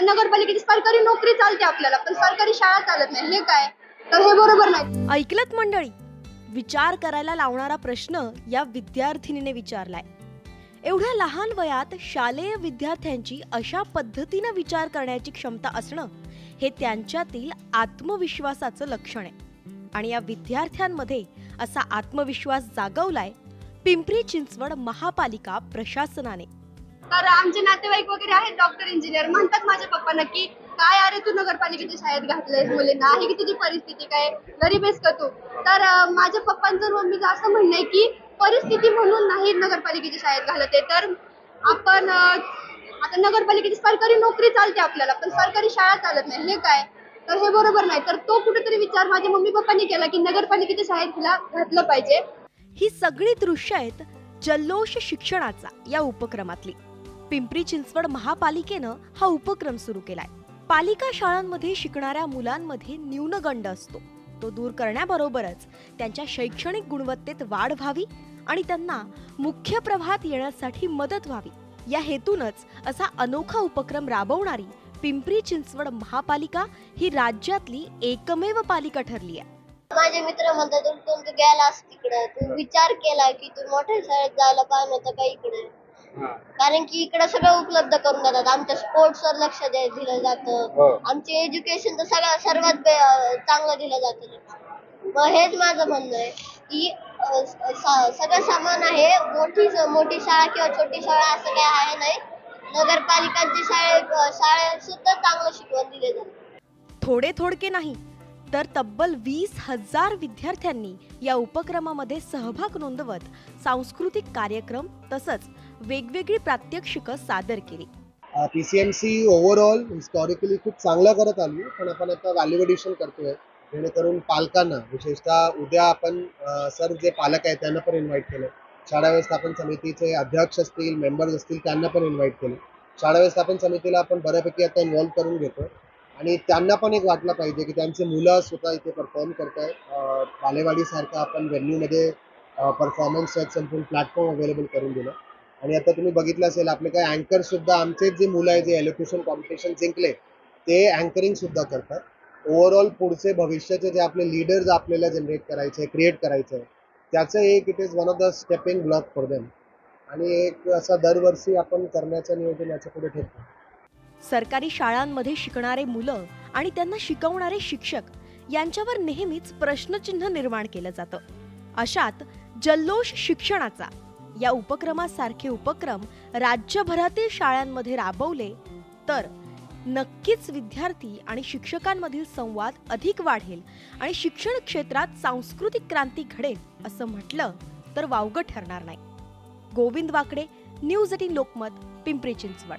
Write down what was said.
आता नगरपालिकेची सरकारी नोकरी चालते आपल्याला पण सरकारी शाळा चालत नाही. हे काय? तर हे बरोबर नाही. ऐकलत मंडळी विचार करायला लावणारा प्रश्न या विद्यार्थिनीने विचारलाय. एवढ्या लहान वयात शालेय विद्यार्थ्यांची अशा पद्धतीनं विचार करण्याची क्षमता असणं हे त्यांच्यातील आत्मविश्वासाचं लक्षण आहे. आणि या विद्यार्थ्यांमध्ये असा आत्मविश्वास जागवलाय पिंपरी चिंचवड महापालिका प्रशासनाने. तर आमचे नातेवाईक वगैरे आहेत डॉक्टर इंजिनियर म्हणतात माझ्या पप्पांना की काय अरे तू नगरपालिकेच्या शाळेत घातलंयस मुलींना? आहे की तुझी परिस्थिती काय? गरीब आहेस का तू? तर माझ्या पप्पांचं मम्मीचं असं म्हणणं आहे की परिस्थिती म्हणून नाही नगरपालिकेच्या शाळेत घालत आहे. तर आपण आता नगरपालिकेची सरकारी नोकरी चालते आपल्याला पण सरकारी शाळा चालत नाही. हे काय? तर हे बरोबर नाही. तर तो कुठेतरी विचार माझ्या मम्मी पप्पांनी केला की नगरपालिकेच्या शाळेत तिला घातलं पाहिजे. ही सगळी दृश्य आहेत जल्लोष शिक्षणाचा या उपक्रमातली. पिंपरी चिंचवड महापालिकेनं हा उपक्रम सुरू केलाय. पालिका शाळांमध्ये शिकणाऱ्या मुलांमध्ये न्यूनगंड असतो. तो दूर करण्याबरोबरच त्यांच्या शैक्षणिक गुणवत्तेत वाढ व्हावी आणि त्यांना मुख्य प्रवाहात येण्यासाठी मदत व्हावी. या हेतूनच असा अनोखा उपक्रम राबवणारी पिंपरी चिंचवड महापालिका ही राज्यातली एकमेव पालिका ठरली आहे. माझे मित्र म्हणतात तू गेलास तिकडे? तू विचार केला की तू मोठ्या शाळेत जायला पाहिजे होतं का इकडे? कारण की इकडे सगळं उपलब्ध करून देतात. आमच्या स्पोर्ट्सवर लक्ष दे दिलं हो. जातं आमचे एज्युकेशन तर सगळ्या सर्वात बे- चांगलं दिलं जातं मग हेच माझं म्हणणं आहे की अं, स- स- सगळं समान आहे. मोठी मोठी शाळा किंवा छोटी शाळा असं काही आहे नाही. नगरपालिकांची शाळेत शाळेत सुद्धा चांगलं शिकवण दिले जाते थोडे थोडके नाही तर तब्बल वीस हजार विद्यार्थ्यांनी या उपक्रमामध्ये सहभाग नोंदवत सांस्कृतिक कार्यक्रम तसंच वेगवेगळी प्रात्यक्षिकं सादर केली. P C M C overall historically खूप चांगलं करत आली पण आपण आता व्हॅल्युएडिशन करतोय. जेणेकरून पालकांना विशेषतः उद्या आपण सर जे पालक आहेत त्यांना पण इन्व्हाइट केलं. शाळा व्यवस्थापन समितीचे अध्यक्ष असतील मेंबर्स असतील त्यांना पण इन्व्हाइट केलं. शाळा व्यवस्थापन समितीला आपण बऱ्यापैकी आता इन्व्हॉल्व करून घेतो आणि त्यांना पण एक वाटलं पाहिजे की त्यांचे मुलं स्वतः इथे परफॉर्म करत आहेत बालेवाडीसारखं आपण व्हेन्यूमध्ये परफॉर्मन्स संपूर्ण प्लॅटफॉर्म अवेलेबल करून दिलं. आणि आता तुम्ही बघितलं असेल आपले काही अँकर सुद्धा आमचे जे मुलं आहेत जे एलोक्युशन कॉम्पिटिशन जिंकले ते अँकरिंग सुद्धा करतात. ओव्हरऑल पुढचे भविष्याचे जे आपले लीडर्स आपल्याला जनरेट करायचे क्रिएट करायचं आहे त्याचं एक it is one of the stepping block for them आणि एक असा दरवर्षी आपण करण्याचं नियोजन याच्यापुढे ठेवतो. सरकारी शाळांमध्ये शिकणारे मुलं आणि त्यांना शिकवणारे शिक्षक यांच्यावर नेहमीच प्रश्नचिन्ह निर्माण केलं जातं. अशात जल्लोष शिक्षणाचा या उपक्रमासारखे उपक्रम राज्यभरातील शाळांमध्ये राबवले तर नक्कीच विद्यार्थी आणि शिक्षकांमधील संवाद अधिक वाढेल आणि शिक्षण क्षेत्रात सांस्कृतिक क्रांती घडेल असं म्हटलं तर वावगं ठरणार नाही. Govind Wakade news eighteen Lokmat Pimpri Chinchwad.